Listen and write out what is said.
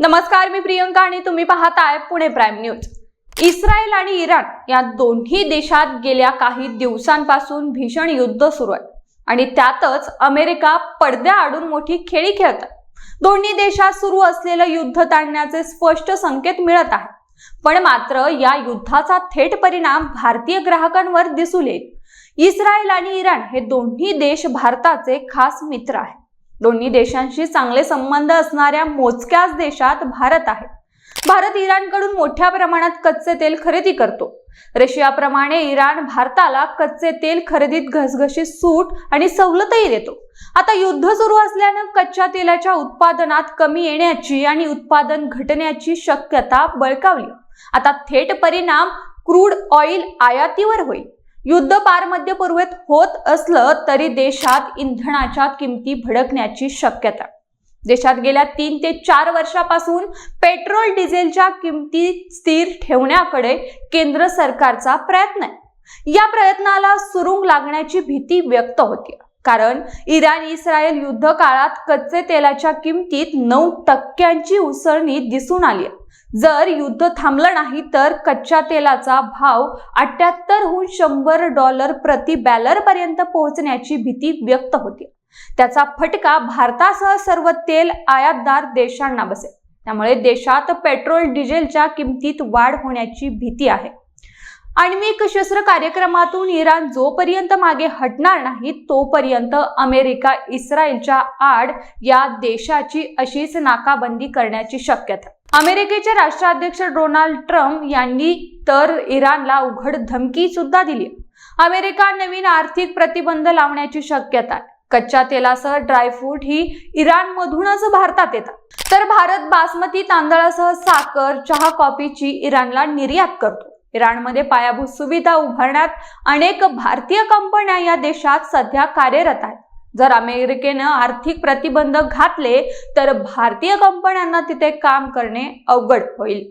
नमस्कार मी प्रियंका आणि तुम्ही पाहताय पुणे प्राईम न्यूज. इस्रायल आणि इराण या दोन्ही देशात गेल्या काही दिवसांपासून भीषण युद्ध सुरू आहे. आणि त्यातच अमेरिका पडद्या आडून मोठी खेळी खेळत दोन्ही देशात सुरू असलेलं युद्ध ताणण्याचे स्पष्ट संकेत मिळत आहेत. पण मात्र या युद्धाचा थेट परिणाम भारतीय ग्राहकांवर दिसून येईल. इस्रायल आणि इराण हे दोन्ही देश भारताचे खास मित्र आहेत. दोन्ही देशांशी चांगले संबंध असणाऱ्या मोजक्याच देशात भारत आहे. भारत इराणकडून मोठ्या प्रमाणात कच्चे तेल खरेदी करतो. रशियाप्रमाणे इराण भारताला कच्चे तेल खरेदीत घसघशीत सूट आणि सवलतही देतो. आता युद्ध सुरू असल्यानं कच्च्या तेलाच्या उत्पादनात कमी येण्याची आणि उत्पादन घटण्याची शक्यता बळकावली. आता थेट परिणाम क्रूड ऑइल आयातीवर होईल. युद्ध पार मध्य पूर्वेत होत असलं तरी देशात इंधनाच्या किमती भडकण्याची शक्यता. देशात गेल्या तीन ते चार वर्षापासून पेट्रोल डिझेलच्या किमती स्थिर ठेवण्याकडे केंद्र सरकारचा प्रयत्न आहे. या प्रयत्नाला सुरुंग लागण्याची भीती व्यक्त होती कारण इराण इस्रायल युद्ध काळात कच्चे तेलाच्या किमतीत नऊ टक्क्यांची उसळणी दिसून आली आहे. जर युद्ध थांबलं नाही तर कच्च्या तेलाचा भाव अठ्याहत्तरहून शंभर डॉलर प्रति बॅलर पर्यंत पोहोचण्याची भीती व्यक्त होती. त्याचा फटका भारतासह सर्व तेल आयातदार देशांना बसेल. त्यामुळे देशात पेट्रोल डिझेलच्या किमतीत वाढ होण्याची भीती आहे. आण्विक शस्त्र कार्यक्रमातून इराण जोपर्यंत मागे हटणार नाही तोपर्यंत अमेरिका इस्रायलच्या आड या देशाची अशीच नाकाबंदी करण्याची शक्यता. अमेरिकेचे राष्ट्राध्यक्ष डोनाल्ड ट्रम्प यांनी तर इराणला उघड धमकी सुद्धा दिली. अमेरिका नवीन आर्थिक प्रतिबंध लावण्याची शक्यता कच्च्या तेलासह ड्रायफ्रूट ही इराणमधूनच भारतात येतात. तर भारत बासमती तांदळासह साखर चहा कॉफीची इराणला निर्यात करतो. इराणमध्ये पायाभूत सुविधा उभारण्यात अनेक भारतीय कंपन्या या देशात सध्या कार्यरत आहेत. जर अमेरिकेनं आर्थिक प्रतिबंध घातले तर भारतीय कंपन्यांना तिथे काम करणे अवघड होईल.